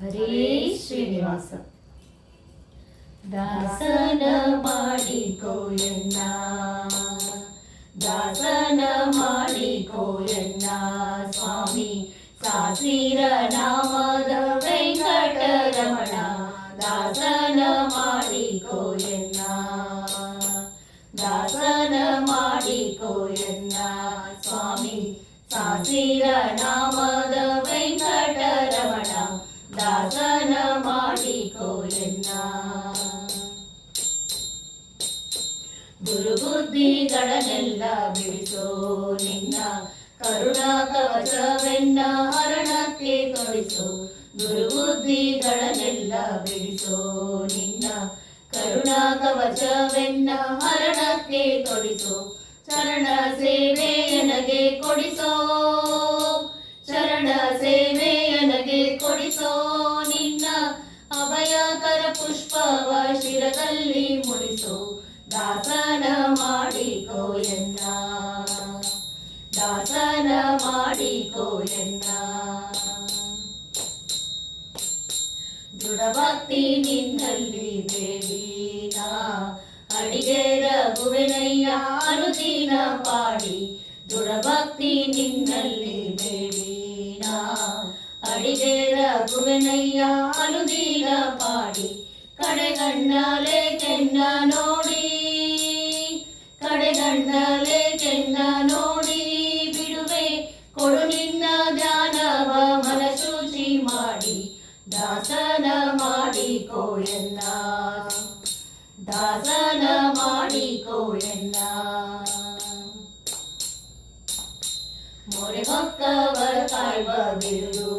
ಹರೇ ಶ್ರೀನಿವಾಸ ದಾಸನ ಮಾಡಿಕೋಯಣ್ಣ ದಾಸನ ಮಾಡಿಕೋಯಣ್ಣ ಸ್ವಾಮಿ ಸಾಸಿರ ನಾಮದ ವೆಂಕಟರಮಣ ದಾಸನ ಮಾಡಿಕೋಯಣ್ಣ ದಾಸನ ಮಾಡಿಕೋಯಣ್ಣ ಸ್ವಾಮಿ ಸಾಸಿರ ನಾಮ ದುರ್ಬುದ್ಧಿಗಳನ್ನೆಲ್ಲ ಬಿಡಿಸೋ ನಿನ್ನ ಕರುಣಾ ಕವಚವೆನ್ನ ಹರಣಕ್ಕೆ ತೊಡಿಸೋ ದುರ್ಬುದ್ಧಿಗಳನ್ನೆಲ್ಲ ಬಿಡಿಸೋ ನಿನ್ನ ಕರುಣಾ ಕವಚವೆನ್ನ ಹರಣಕ್ಕೆ ತೊಡಿಸೋ ಶರಣ ಸೇವೆ ನನಗೆ ಕೊಡಿಸೋ ಶರಣ ಸೇವೆ ಮಾಡಿಕೋಯನ್ನ ದೃಢಭಕ್ತಿ ನಿನ್ನಲ್ಲಿ ಬೇಡಿನ ಅಡಿಗೆ ರಘುವೆನಯ್ಯ ಅನುದಿನ ಪಾಡಿ ದೃಢಭಕ್ತಿ ನಿನ್ನಲ್ಲಿ ಬೇಡಿನ ಅಡಿಗೆ ರಘುವೆನಯ್ಯ ಅನುದಿನ ಪಾಡಿ ಕಡೆಗಣ್ಣಲೆ ಕೆನ್ನ ಮಾಡಿಕೋಯನ್ನ ದಾಸನ ಮಾಡಿಕೋಯನ್ನ ಮೊರೆ ಹೊಕ್ಕವರ ಕಾಯ್ವ ಬಿರುದು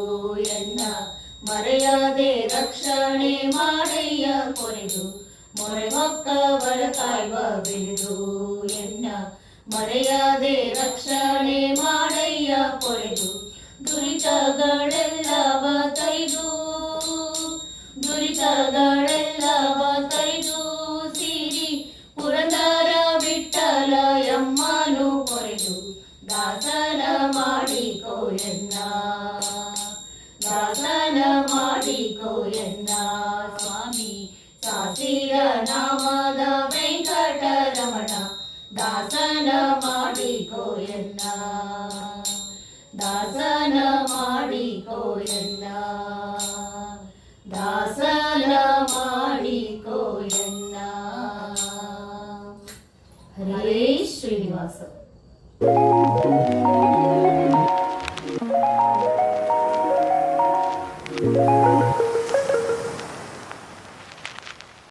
ಎನ್ನ ಮರೆಯದೆ ರಕ್ಷಣೆ ಮಾಡಯ್ಯ ಕೊರೆದು ಮೊರೆ ಹೊಕ್ಕವರ ಕಾಯ್ವ ಬಿರುದು ಎನ್ನ ಮರೆಯದೆ ರಕ್ಷಣೆ ದುರಿತಗಳೆಲ್ಲವ ತೈದು ಸಿರಿ ಪುರಂದರ ವಿಠಲ ಎಮ್ಮನು ಕೊರೆದು ದಾಸನ ಮಾಡಿಕೋಯನ್ನ ದಾಸನ ಮಾಡಿಕೋಯನ್ನ ಸ್ವಾಮಿ. ಸಾಸಿರ ದಾಸನ ದಾಸನ ಮಾಡಿಕೋಯನ್ನ ഹരേ ശ്രീനിവാസം.